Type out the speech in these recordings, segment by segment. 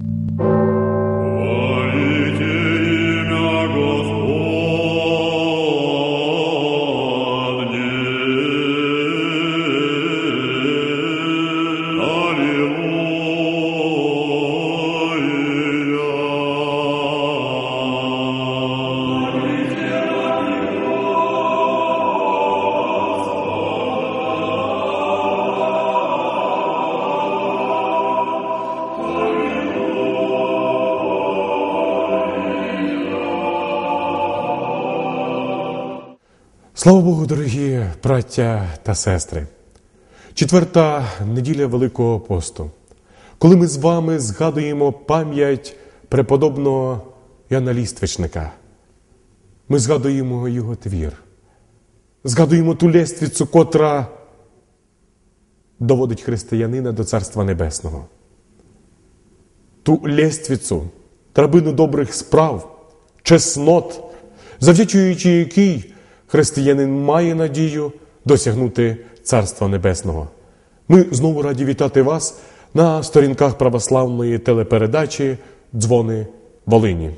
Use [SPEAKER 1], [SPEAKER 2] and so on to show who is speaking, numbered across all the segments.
[SPEAKER 1] thank you
[SPEAKER 2] Слава Богу, дорогі браття та сестри. Четверта неділя Великого посту. Коли ми з вами згадуємо пам'ять преподобного Яна Ліствичника, ми згадуємо його твір, згадуємо ту лествицю, котра доводить християнина до Царства Небесного. Ту лествицю, драбину добрих справ, чеснот, завдячуючи якій християнин має надію досягнути Царства Небесного. Ми знову раді вітати вас на сторінках православної телепередачі Дзвони Волині.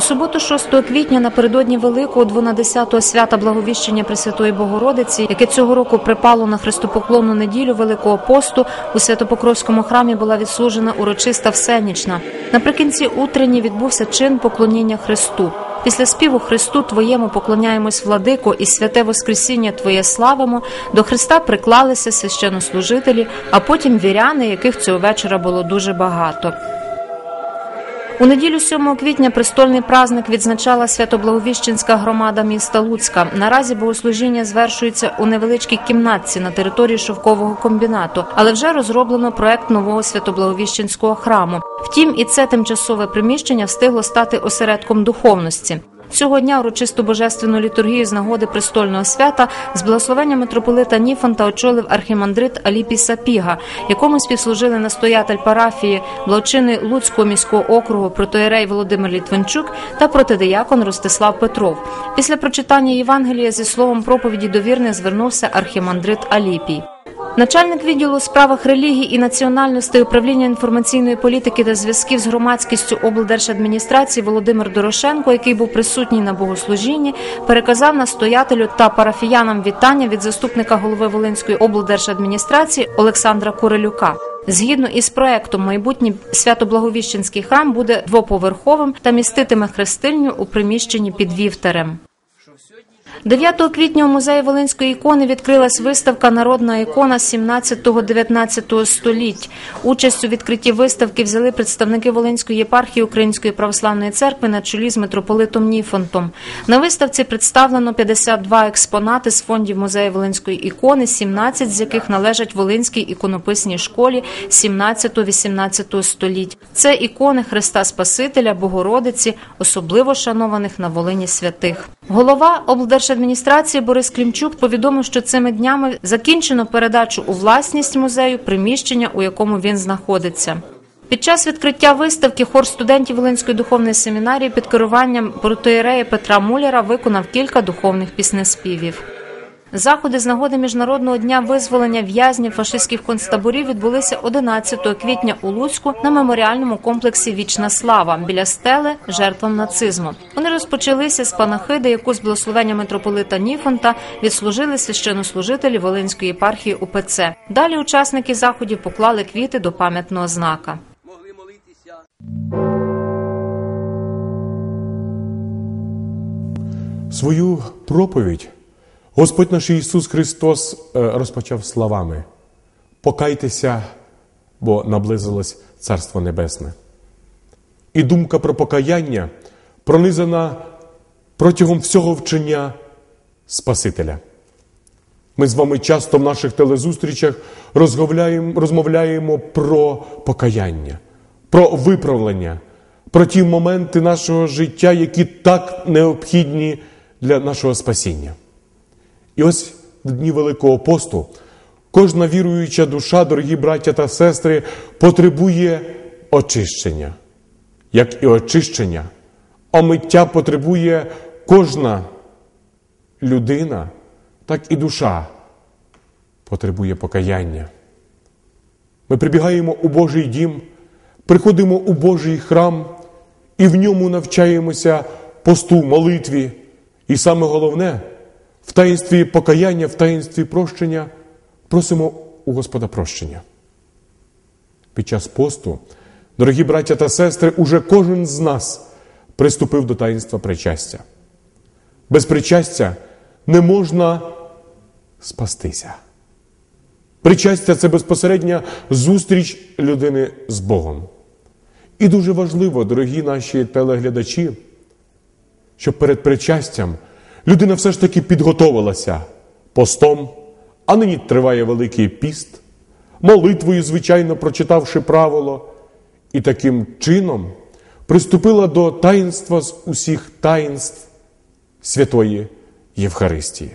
[SPEAKER 3] У суботу, 6 квітня, напередодні Великого 12-го свята Благовіщення Пресвятої Богородиці, яке цього року припало на Христопоклонну неділю Великого посту, у Святопокровському храмі була відслужена урочиста всенічна. Наприкінці утренні відбувся чин поклоніння Христу. Після співу Христу Твоєму поклоняємось, владико, і святе Воскресіння Твоє славимо. До Христа приклалися священнослужителі, а потім віряни, яких цього вечора було дуже багато. У неділю 7 квітня престольний праздник відзначала Свято-Благовіщенська громада міста Луцька. Наразі богослужіння звершується у невеличкій кімнатці на території шовкового комбінату, але вже розроблено проект нового Свято-Благовіщенського храму. Втім, і це тимчасове приміщення встигло стати осередком духовності. Цього дня урочисту божественну літургію з нагоди престольного свята з благословення митрополита Ніфонта очолив архімандрит Аліпій Сапіга, якому співслужили настоятель парафії, благочинний Луцького міського округу протоєрей Володимир Літвинчук та протидиякон Ростислав Петров. Після прочитання Євангелія зі словом проповіді довірних звернувся архімандрит Аліпій. Начальник відділу у справах релігії і національностей управління інформаційної політики та зв'язків з громадськістю облдержадміністрації Володимир Дорошенко, який був присутній на богослужінні, переказав настоятелю та парафіянам вітання від заступника голови Волинської облдержадміністрації Олександра Курилюка. Згідно із проектом, майбутній свято-благовіщенський храм буде двоповерховим та міститиме хрестильню у приміщенні під вівтарем. 9 квітня у музеї Волинської ікони відкрилась виставка Народна ікона 17-19 століть. Участь у відкритті виставки взяли представники Волинської єпархії Української православної церкви на чолі з митрополитом Ніфонтом. На виставці представлено 52 експонати з фондів музею Волинської ікони, 17 з яких належать Волинській іконописній школі 17-18 століть. Це ікони Христа Спасителя, Богородиці, особливо шанованих на Волині святих. Голова облдержадміністрації Борис Клімчук повідомив, що цими днями закінчено передачу у власність музею приміщення, у якому він знаходиться. Під час відкриття виставки хор студентів Волинської духовної семінарії під керуванням протоєрея Петра Муляра виконав кілька духовних піснеспівів. Заходи з нагоди міжнародного дня визволення в'язнів фашистських концтаборів відбулися 11 квітня у Луцьку на меморіальному комплексі Вічна слава біля стели жертвам нацизму. Вони розпочалися з панахиди, яку з благословення митрополита Ніфонта відслужили священнослужителі Волинської єпархії УПЦ. Далі учасники заходів поклали квіти до пам'ятного знака.
[SPEAKER 4] могли молитися.
[SPEAKER 2] Свою проповідь Господь наш Ісус Христос е, розпочав словами: Покайтеся, бо наблизилось Царство Небесне. І думка про покаяння пронизана протягом всього вчення Спасителя. Ми з вами часто в наших телезустрічах розмовляємо, розмовляємо про покаяння, про виправлення, про ті моменти нашого життя, які так необхідні для нашого спасіння. І ось в дні Великого посту кожна віруюча душа, дорогі браття та сестри, потребує очищення, як і очищення, омиття потребує кожна людина, так і душа потребує покаяння. Ми прибігаємо у Божий дім приходимо у Божий храм і в ньому навчаємося посту, молитві. І саме головне, в таїнстві покаяння, в таїнстві прощення просимо у Господа прощення. Під час посту, дорогі браття та сестри, уже кожен з нас приступив до таїнства причастя. Без причастя не можна спастися. Причастя це безпосередня зустріч людини з Богом. І дуже важливо, дорогі наші телеглядачі, щоб перед причастям людина все ж таки підготовилася постом, а нині триває Великий піст, молитвою, звичайно, прочитавши правило, і таким чином приступила до таїнства з усіх таїнств Святої Євхаристії.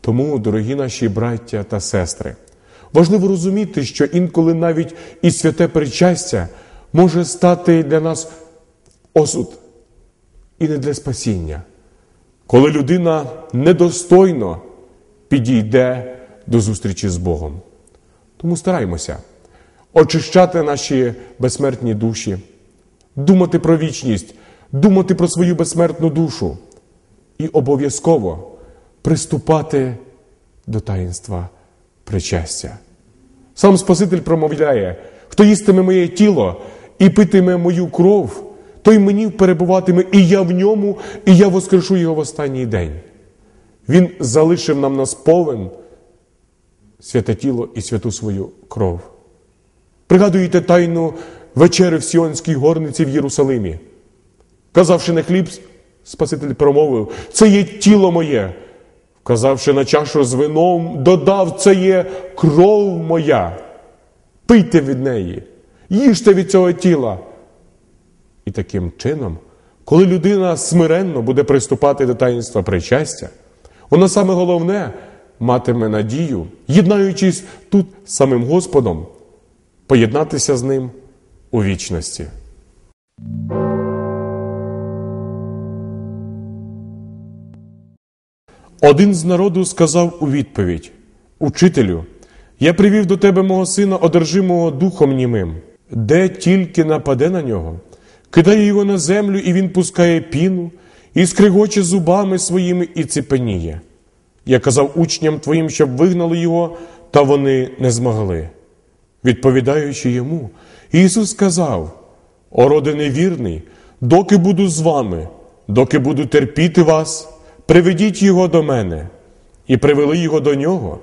[SPEAKER 2] Тому, дорогі наші браття та сестри, важливо розуміти, що інколи навіть і святе причастя може стати для нас осуд і не для спасіння, коли людина недостойно підійде до зустрічі з Богом. Тому стараймося очищати наші безсмертні душі, думати про вічність, думати про свою безсмертну душу і обов'язково приступати до таїнства причастя. Сам Спаситель промовляє, хто їстиме моє тіло і питиме мою кров, той мені перебуватиме, і я в ньому, і я воскрешу його в останній день. Він залишив нам на сповен святе тіло і святу свою кров. Пригадуєте тайну вечери в Сіонській горниці в Єрусалимі. Казавши на хліб, Спаситель промовив: це є тіло моє. Вказавши на чашу з вином, додав, це є кров моя. Пийте від неї, їжте від цього тіла. І таким чином, коли людина смиренно буде приступати до таїнства причастя, вона саме головне матиме надію, єднаючись тут з самим Господом, поєднатися з ним у вічності. Один з народу сказав у відповідь: Учителю, я привів до тебе мого сина, одержимого духом німим, де тільки нападе на нього, кидає його на землю, і він пускає піну, і скригоче зубами своїми і ціпеніє. Я казав учням твоїм, щоб вигнали його, та вони не змогли. Відповідаючи йому, Ісус сказав: О, невірний, доки буду з вами, доки буду терпіти вас, приведіть його до мене. І привели його до нього.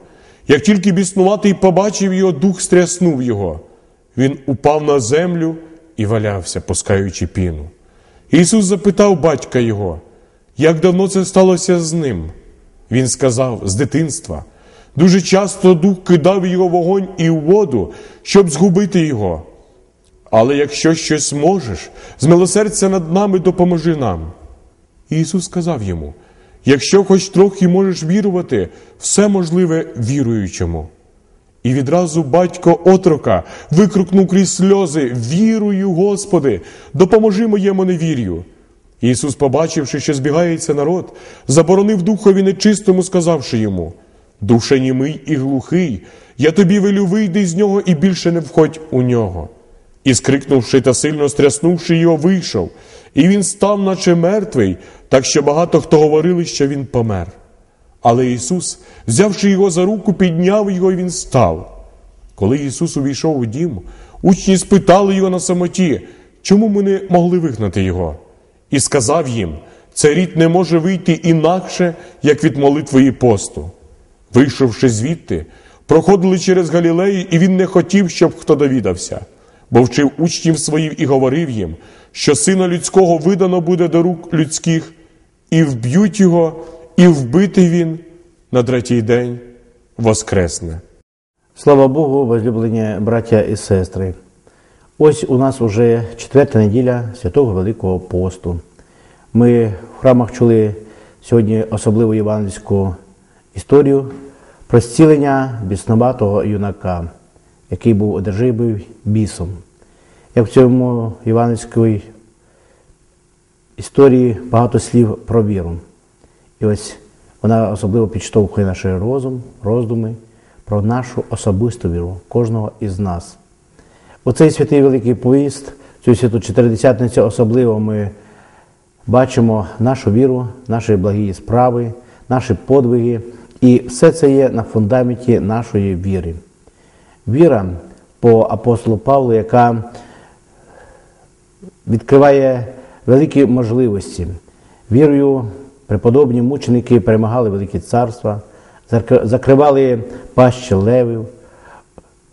[SPEAKER 2] Як тільки біснуватий побачив його, дух стряснув його. Він упав на землю і валявся, пускаючи піну. Ісус запитав батька його, як давно це сталося з ним. Він сказав з дитинства. Дуже часто дух кидав його вогонь і в воду, щоб згубити його. Але якщо щось можеш, змилосердься над нами допоможи нам. Ісус сказав йому: якщо хоч трохи можеш вірувати, все можливе віруючому. І відразу батько отрока викрикнув крізь сльози: Вірую, Господи, допоможи моєму невір'ю. Ісус, побачивши, що збігається народ, заборонив духові нечистому, сказавши йому: Душе німий і глухий, я тобі велю вийди з нього і більше не входь у нього. І, скрикнувши та сильно стряснувши його, вийшов, і він став, наче мертвий, так що багато хто говорили, що він помер. Але Ісус, взявши його за руку, підняв його, і він став. Коли Ісус увійшов у дім, учні спитали його на самоті, чому ми не могли вигнати його, і сказав їм: цей рід не може вийти інакше, як від молитви і посту. Вийшовши звідти, проходили через Галілею, і він не хотів, щоб хто довідався, бо вчив учнів своїх і говорив їм, що сина людського видано буде до рук людських, і вб'ють його, і вбитий він на третій день воскресне.
[SPEAKER 4] Слава Богу, возлюблені браття і сестри. Ось у нас уже четверта неділя Святого Великого посту. Ми в храмах чули сьогодні особливу євангельську історію про зцілення біснуватого юнака, який був одержимий бісом. Як в цьому євангельській історії багато слів про віру. І ось вона особливо підштовхує наш розум, роздуми про нашу особисту віру, кожного із нас. У цей святий Великий Поїзд, цю святу Чотиридесятницю особливо ми бачимо нашу віру, наші благі справи, наші подвиги, і все це є на фундаменті нашої віри. Віра по апостолу Павлу, яка відкриває великі можливості. Вірою преподобні мученики перемагали великі царства, закривали пащі левів,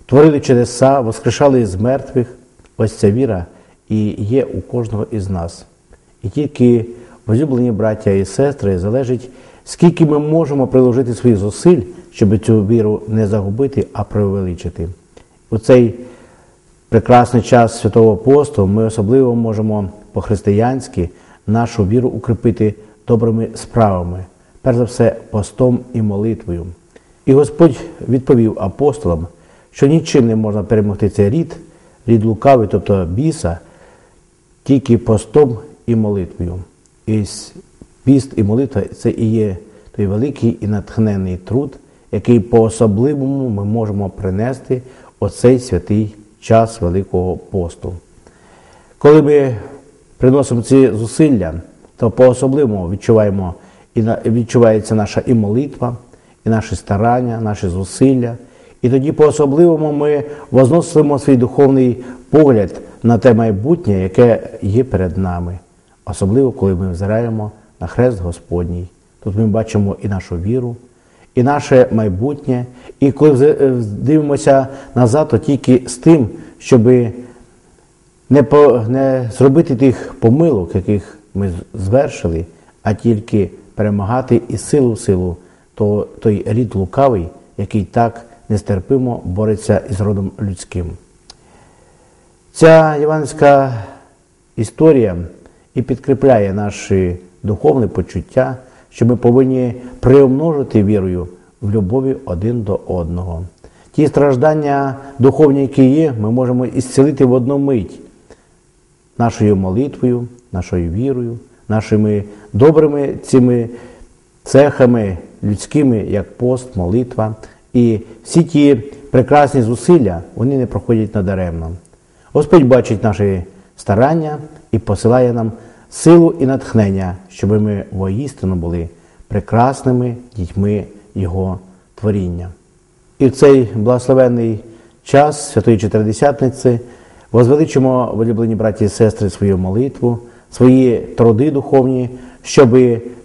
[SPEAKER 4] творили чудеса, воскрешали з мертвих. Ось ця віра і є у кожного із нас. І тільки возлюблені браття і сестри залежить, скільки ми можемо приложити своїх зусиль, щоб цю віру не загубити, а преувеличити. У цей прекрасний час святого посту ми особливо можемо по-християнськи нашу віру укріпити добрими справами, перш за все, постом і молитвою. І Господь відповів апостолам, що нічим не можна перемогти цей рід, рід лукавий, тобто біса, тільки постом і молитвою. І піст і молитва це і є той великий і натхненний труд, який по-особливому ми можемо принести оцей святий час Великого посту. Коли ми приносимо ці зусилля, то по-особливому відчуваємо і відчувається наша і молитва, і наші старання, наші зусилля. І тоді по-особливому ми возносимо свій духовний погляд на те майбутнє, яке є перед нами. Особливо, коли ми взираємо на хрест Господній. Тут ми бачимо і нашу віру, і наше майбутнє. І коли е, дивимося назад, то тільки з тим, щоби не, по, не зробити тих помилок, яких ми звершили, а тільки перемагати і силу в силу то, той рід лукавий, який так нестерпимо бореться із родом людським. Ця іванська історія і підкріпляє наші духовні почуття, що ми повинні приумножити вірою в любові один до одного. Ті страждання духовні, які є, ми можемо ісцілити в одну мить нашою молитвою, нашою вірою, нашими добрими цими цехами людськими, як пост, молитва. І всі ті прекрасні зусилля вони не проходять надаремно. Господь бачить наші старання і посилає нам силу і натхнення, щоб ми воістину були прекрасними дітьми Його творіння. І в цей благословенний час Святої Чотиридесятниці возвеличимо, улюблені браті і сестри, свою молитву, свої труди духовні, щоб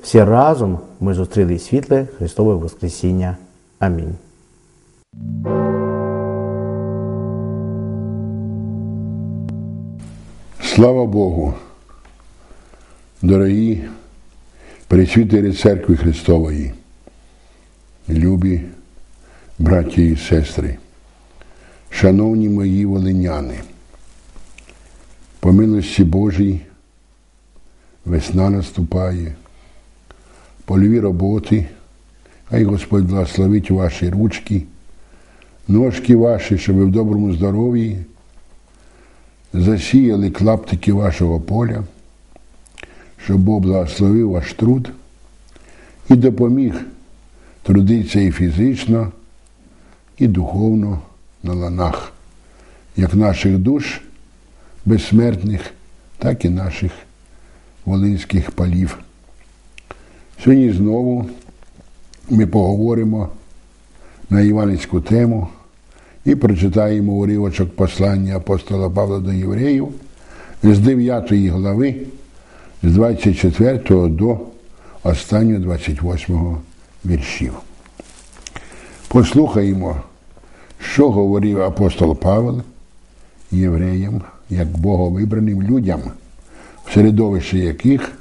[SPEAKER 4] всі разом ми зустріли світле Христове Воскресіння. Амінь.
[SPEAKER 5] Слава Богу, дорогі присвітері Церкви Христової, любі браті і сестри, шановні мої волиняни, по милості Божій весна наступає, польові роботи, хай Господь благословить ваші ручки, ножки ваші, щоб ви в доброму здоров'ї засіяли клаптики вашого поля, щоб Бог благословив ваш труд і допоміг трудитися і фізично, і духовно на ланах, як наших душ безсмертних, так і наших волинських полів. Сьогодні знову ми поговоримо на іванську тему і прочитаємо уривочок послання апостола Павла до євреїв з 9 глави, з 24 до останнього 28 віршів. Послухаємо, що говорив апостол Павел євреям, як боговибраним людям, в середовище яких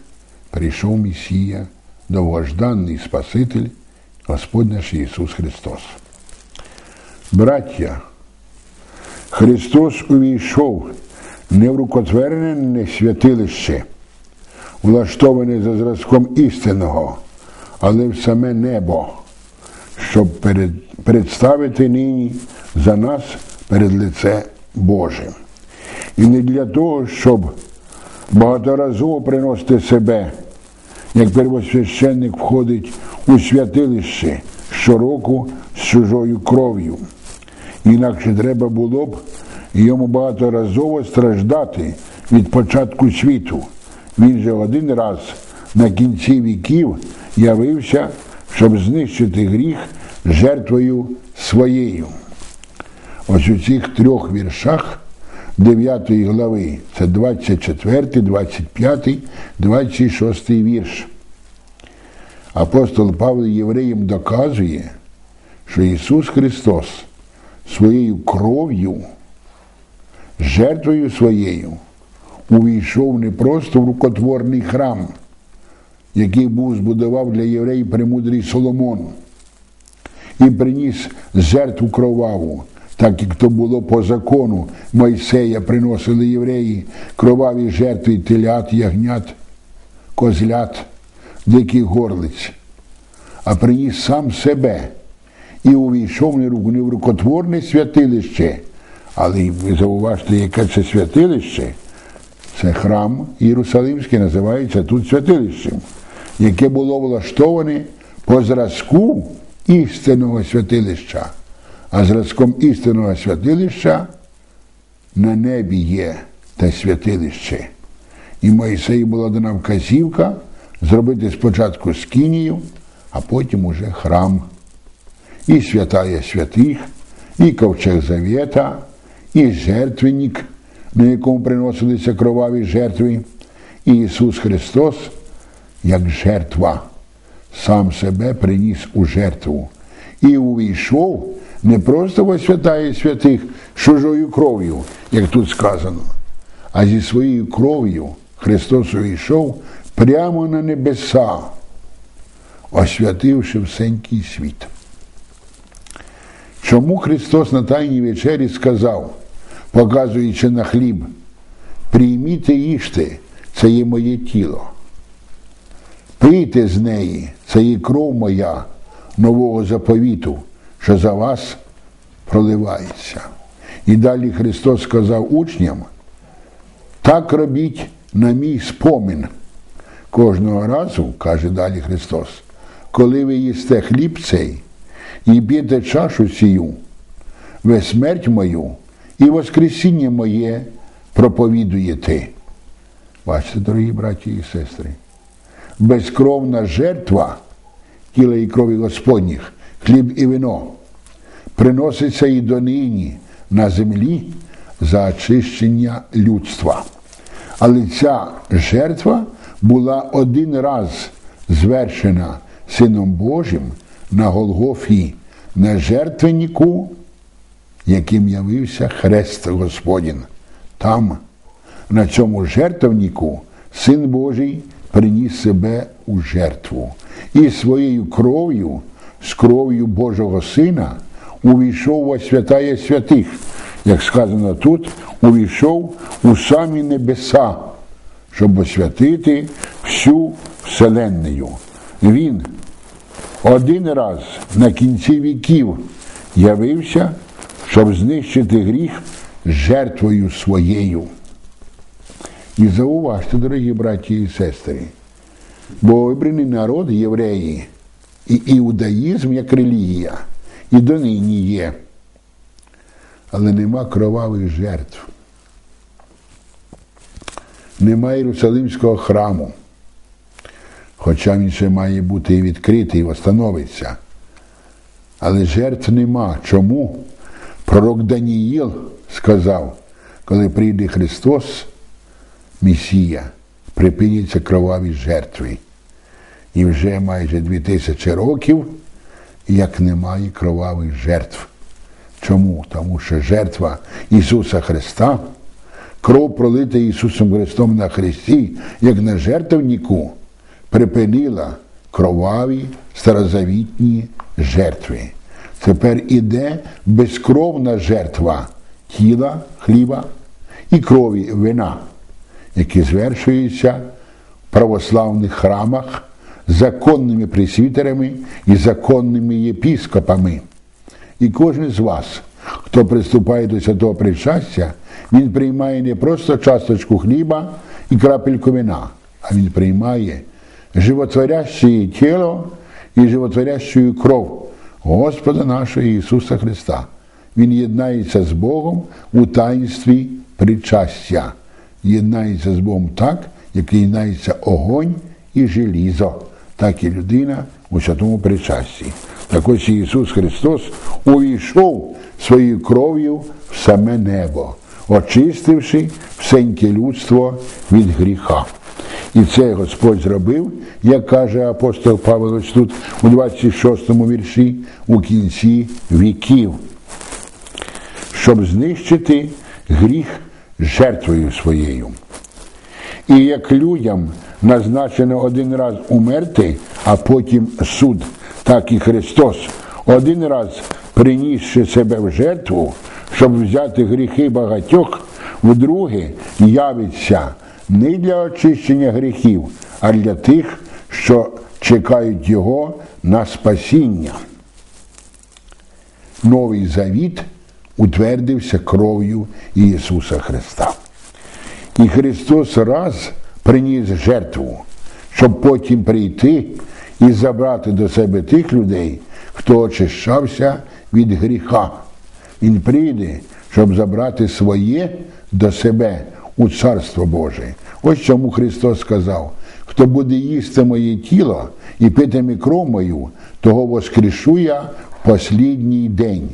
[SPEAKER 5] прийшов Месія, довгожданий Спаситель, Господь наш Ісус Христос. Браття, Христос увійшов не в рукотворене святилище, влаштоване за зразком істинного, але в саме небо, щоб перед, представити нині за нас перед лице Божим. І не для того, щоб багаторазово приносити себе, як первосвященник входить у святилище щороку з чужою кров'ю. Інакше треба було б йому багаторазово страждати від початку світу. Він же один раз на кінці віків явився, щоб знищити гріх жертвою своєю. Ось у цих трьох віршах 9 глави, це 24, 25, 26 вірш. Апостол Павло євреям доказує, що Ісус Христос своєю кров'ю, жертвою своєю увійшов не просто в рукотворний храм, який був збудував для євреїв премудрий Соломон, і приніс жертву кроваву, так як то було по закону Мойсея, приносили євреї кроваві жертви телят, ягнят, козлят, диких горлиць, а приніс сам себе і увійшов не в рукотворне святилище. Але ви зауважте, яке це святилище? Це храм Єрусалимський, називається тут святилищем, яке було влаштоване по зразку істинного святилища. А зразком істинного святилища на небі є те святилище. І Моїсею була дана вказівка зробити спочатку скинію, а потім уже храм. І святая святих, і ковчег завета, і жертвенник, на якому приносилися кроваві жертви, і Ісус Христос, як жертва, сам себе приніс у жертву і увійшов не просто во святає святих чужою кров'ю, як тут сказано, а зі своєю кров'ю Христос увійшов прямо на небеса, освятивши всенький світ. Чому Христос на Тайній вечері сказав, показуючи на хліб, прийміть і їжте, це є моє тіло. Пийте з неї, це є кров моя нового заповіту, що за вас проливається. І далі Христос сказав учням, так робіть на мій спомин. Кожного разу, каже далі Христос, коли ви їсте хліб цей і п'єте чашу сію, ви смерть мою і Воскресіння моє проповідуєте. Бачите, дорогі браті і сестри, безкровна жертва тіла і крові Господніх, хліб і вино, приноситься і донині на землі за очищення людства. Але ця жертва була один раз звершена Сином Божим на Голгофі, на жертвеннику, яким явився Хрест Господін. Там, на цьому жертвеннику, Син Божий приніс себе у жертву і своєю кров'ю, з кров'ю Божого Сина, увійшов у святая святих, як сказано тут, увійшов у самі небеса, щоб освятити всю вселенною. Він один раз на кінці віків явився, щоб знищити гріх жертвою своєю. І зауважте, дорогі браті і сестри, бо вибраний народ євреї і іудаїзм як релігія, і донині є, але нема кровавих жертв. Нема Єрусалимського храму, хоча він ще має бути і відкритий, і встановиться. Але жертв нема. Чому? Пророк Даніїл сказав, коли прийде Христос, Месія, припиняться кроваві жертви. І вже майже дві тисячі років, як немає кровавих жертв. Чому? Тому що жертва Ісуса Христа, кров пролита Ісусом Христом на Христі, як на жертвеннику, припинила кроваві старозавітні жертви. Тепер іде безкровна жертва тіла, хліба і крові вина, які звершуються в православних храмах законними присвітерами і законними єпіскопами. І кожен з вас, хто приступає до святого причастя, він приймає не просто часточку хліба і крапельку вина, а він приймає животворяще тіло і животворящу кров Господа нашого Ісуса Христа, він єднається з Богом у таїнстві причастя. Єднається з Богом так, як єднається огонь і желізо, так і людина у святому причасті. Так ось Ісус Христос увійшов своєю кров'ю в саме небо, очистивши всеньке людство від гріха. І це Господь зробив, як каже апостол Павло тут у 26 вірші, у кінці віків, щоб знищити гріх жертвою своєю. І як людям назначено один раз умерти, а потім суд, так і Христос, один раз принісши себе в жертву, щоб взяти гріхи багатьох, вдруге явиться не для очищення гріхів, а для тих, що чекають Його на спасіння. Новий завіт утвердився кров'ю Ісуса Христа. І Христос раз приніс жертву, щоб потім прийти і забрати до себе тих людей, хто очищався від гріха. Він прийде, щоб забрати своє до себе у Царство Боже. Ось чому Христос сказав: хто буде їсти моє тіло і питиме кров мою, того воскрешу я в послідній день.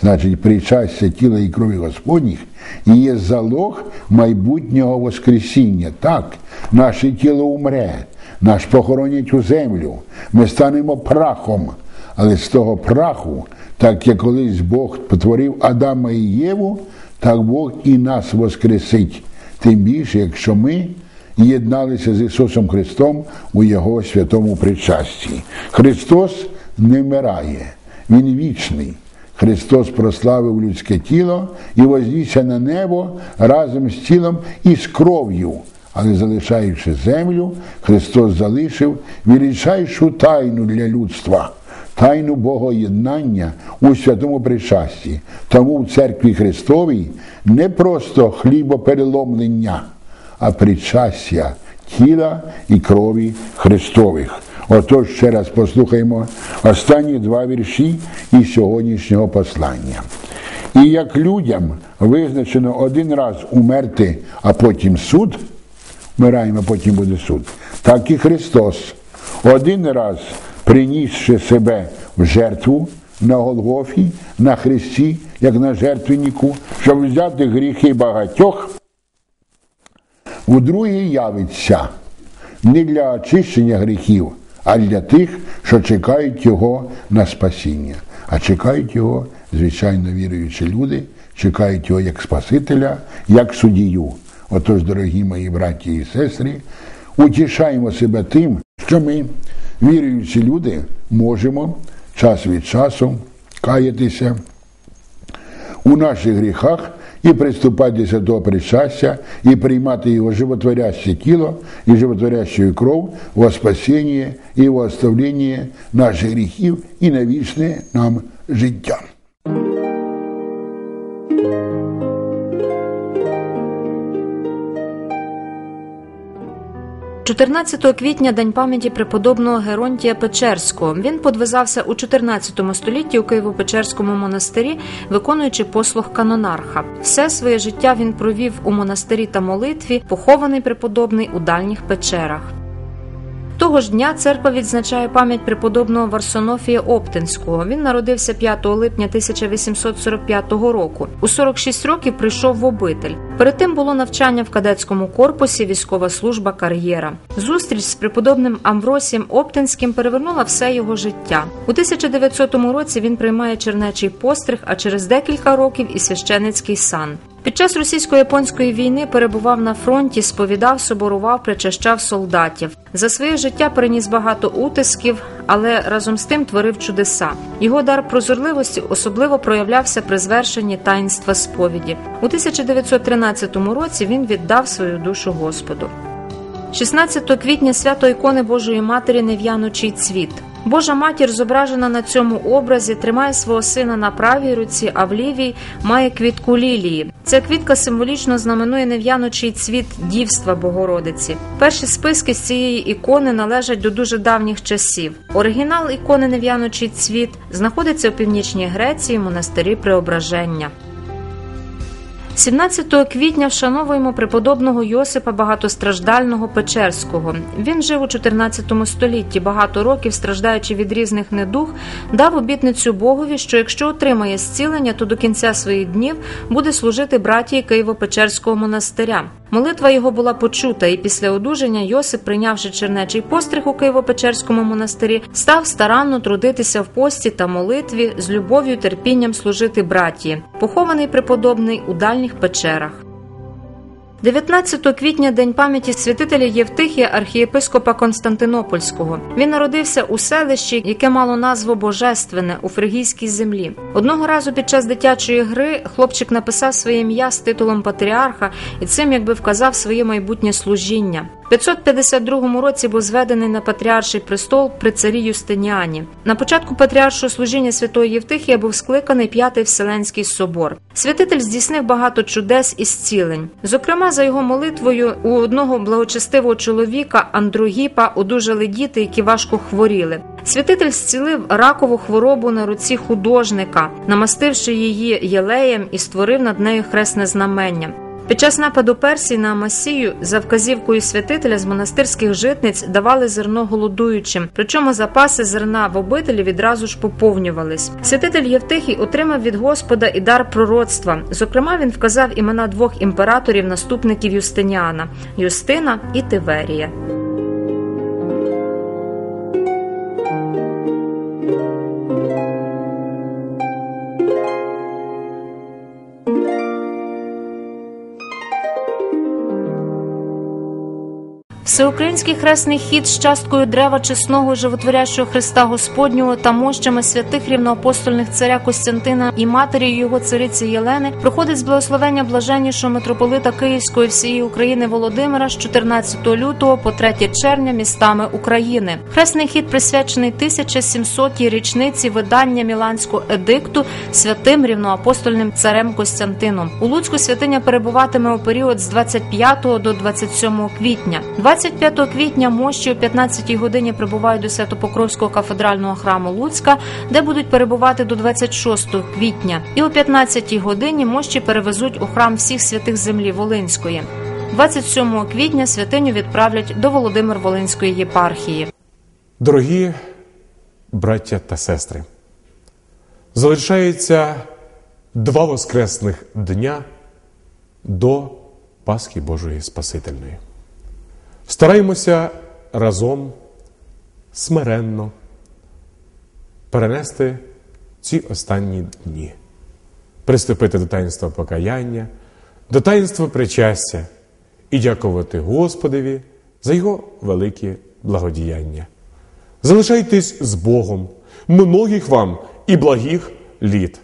[SPEAKER 5] Значить, причастя тіла і крові Господніх і є залог майбутнього Воскресіння. Так, наше тіло умре, наш похоронять у землю, ми станемо прахом. Але з того праху, так як колись Бог потворив Адама і Єву, так Бог і нас воскресить. Тим більше, якщо ми єдналися з Ісусом Христом у Його святому причасті. Христос не вмирає, Він вічний. Христос прославив людське тіло і вознісся на небо разом з тілом і з кров'ю. Але залишаючи землю, Христос залишив величайшу тайну для людства, тайну Богоєднання у святому причасті. Тому в церкві Христовій не просто хлібопереломлення, а причастя тіла і крові Христових. Отож, ще раз послухаємо останні два вірші із сьогоднішнього послання. І як людям визначено один раз умерти, а потім суд, вмираємо, а потім буде суд, так і Христос один раз принісши себе в жертву на Голгофі, на Христі, як на жертвеннику, щоб взяти гріхи багатьох, удруге явиться не для очищення гріхів, а для тих, що чекають Його на спасіння. А чекають Його, звичайно, віруючі люди, чекають Його як Спасителя, як суддію. Отож, дорогі мої браті і сестри, утішаємо себе тим, що ми, віруючі люди, можемо час від часу каятися у наших гріхах і приступати до святого причастя, і приймати його животворяще тіло і животворящу кров во спасіння і во оставлення наших гріхів і на вічне нам життя.
[SPEAKER 3] 14 квітня день пам'яті преподобного Геронтія Печерського. Він подвизався у 14 столітті у Києво-Печерському монастирі, виконуючи послуг канонарха. Все своє життя він провів у монастирі та молитві, похований преподобний у дальніх печерах. Того ж дня церква відзначає пам'ять преподобного Варсонофія Оптинського. Він народився 5 липня 1845 року. У 46 років прийшов в обитель. Перед тим було навчання в кадетському корпусі, військова служба, кар'єра. Зустріч з преподобним Амвросієм Оптинським перевернула все його життя. У 1900 році він приймає чернечий постриг, а через декілька років і священицький сан. Під час російсько-японської війни перебував на фронті, сповідав, соборував, причащав солдатів. За своє життя приніс багато утисків, але разом з тим творив чудеса. Його дар прозорливості особливо проявлявся при звершенні таїнства сповіді. У 1913 році він віддав свою душу Господу. 16 квітня свято ікони Божої Матері Нев'яночий цвіт. Божа матір, зображена на цьому образі, тримає свого сина на правій руці, а в лівій має квітку лілії. Ця квітка символічно знаменує нев'яночий цвіт дівства Богородиці. Перші списки з цієї ікони належать до дуже давніх часів. Оригінал ікони Нев'яночий цвіт знаходиться у північній Греції в монастирі Преображення. 17 квітня вшановуємо преподобного Йосипа Багатостраждального Печерського. Він жив у 14 столітті, багато років страждаючи від різних недуг, дав обітницю Богові, що якщо отримає зцілення, то до кінця своїх днів буде служити братії Києво-Печерського монастиря. Молитва його була почута, і після одужання Йосип, прийнявши чернечий постриг у Києво-Печерському монастирі, став старанно трудитися в пості та молитві з любов'ю терпінням служити братії, похований преподобний у дальніх печерах. 19 квітня день пам'яті святителя Євтихія архієпископа Константинопольського. Він народився у селищі, яке мало назву Божественне у фригійській землі. Одного разу під час дитячої гри хлопчик написав своє ім'я з титулом патріарха і цим якби вказав своє майбутнє служіння. В 552 році був зведений на патріарший престол при царі Юстиніані. На початку патріаршого служіння святої Євтихія був скликаний п'ятий Вселенський собор. Святитель здійснив багато чудес і зцілень. Зокрема, за його молитвою у одного благочестивого чоловіка Андрогіпа одужали діти, які важко хворіли. Святитель зцілив ракову хворобу на руці художника, намастивши її єлеєм і створив над нею хресне знамення. Під час нападу Персії на Масію за вказівкою святителя з монастирських житниць давали зерно голодуючим, причому запаси зерна в обителі відразу ж поповнювались. Святитель Євтихій отримав від Господа і дар пророцтва. Зокрема, він вказав імена двох імператорів, наступників Юстиніана Юстина і Тиверія. Всеукраїнський хресний хід з часткою дерева чесного животворящого Христа Господнього та мощами святих рівноапостольних царя Костянтина і матері його цариці Єлени проходить з благословення блаженнішого митрополита Київської всієї України Володимира з 14 лютого по 3 червня містами України. Хресний хід присвячений 1700-й річниці видання Міланського едикту святим рівноапостольним царем Костянтином. У Луцьку святиня перебуватиме у період з 25 до 27 квітня. 25 квітня мощі о 15-й годині прибувають до Святопокровського кафедрального храму Луцька, де будуть перебувати до 26 квітня. І о 15 годині мощі перевезуть у храм всіх святих землі Волинської. 27 квітня святиню відправлять до Володимир Волинської єпархії.
[SPEAKER 2] Дорогі браття та сестри, залишається два воскресних дня до Пасхи Божої Спасительної. Стараємося разом смиренно перенести ці останні дні, приступити до таїнства покаяння, до таїнства причастя і дякувати Господеві за його великі благодіяння. Залишайтесь з Богом, многих вам і благих літ.